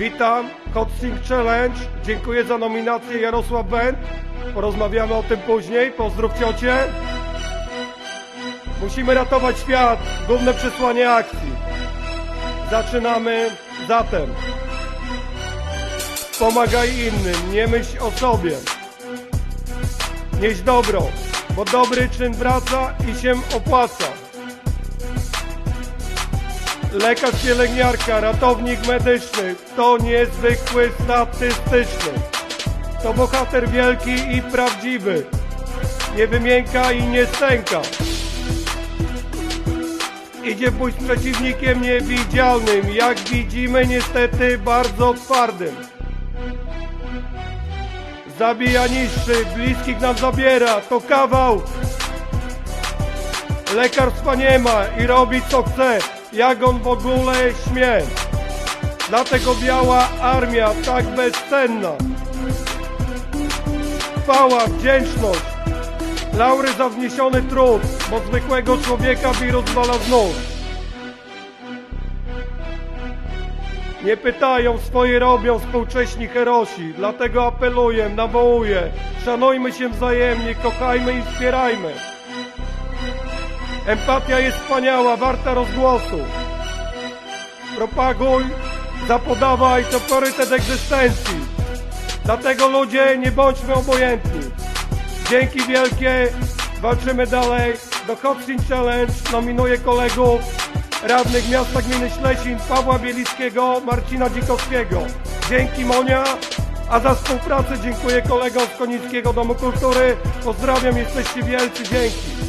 Witam, Hot Sing Challenge. Dziękuję za nominację Jarosław Bent. Porozmawiamy o tym później. Pozdrów ciocie. Musimy ratować świat. Główne przesłanie akcji. Zaczynamy zatem. Pomagaj innym, nie myśl o sobie. Nieś dobro, bo dobry czyn wraca i się opłaca. Lekarz pielęgniarka, ratownik medyczny to niezwykły statystyczny. To bohater wielki i prawdziwy. Nie wymięka i nie stęka. Idzie bój z przeciwnikiem niewidzialnym, jak widzimy niestety bardzo twardym. Zabija niższy, bliskich nam zabiera, to kawał. Lekarstwa nie ma i robi co chce, jak on w ogóle śmie. Dlatego biała armia tak bezcenna. Chwała, wdzięczność, laury za wniesiony trud, bo zwykłego człowieka wirus zwala z nóg. Nie pytają, swoje robią współcześni herosi, dlatego apeluję, nawołuję, szanujmy się wzajemnie, kochajmy i wspierajmy. Empatia jest wspaniała, warta rozgłosu. Propaguj, zapodawaj to priorytet egzystencji. Dlatego ludzie nie bądźmy obojętni. Dzięki wielkie, walczymy dalej. Do Hopsin Challenge nominuję kolegów radnych miasta gminy Ślesin, Pawła Bielickiego, Marcina Dzikowskiego. Dzięki Monia, a za współpracę dziękuję kolegom z Konickiego Domu Kultury. Pozdrawiam, jesteście wielcy, dzięki.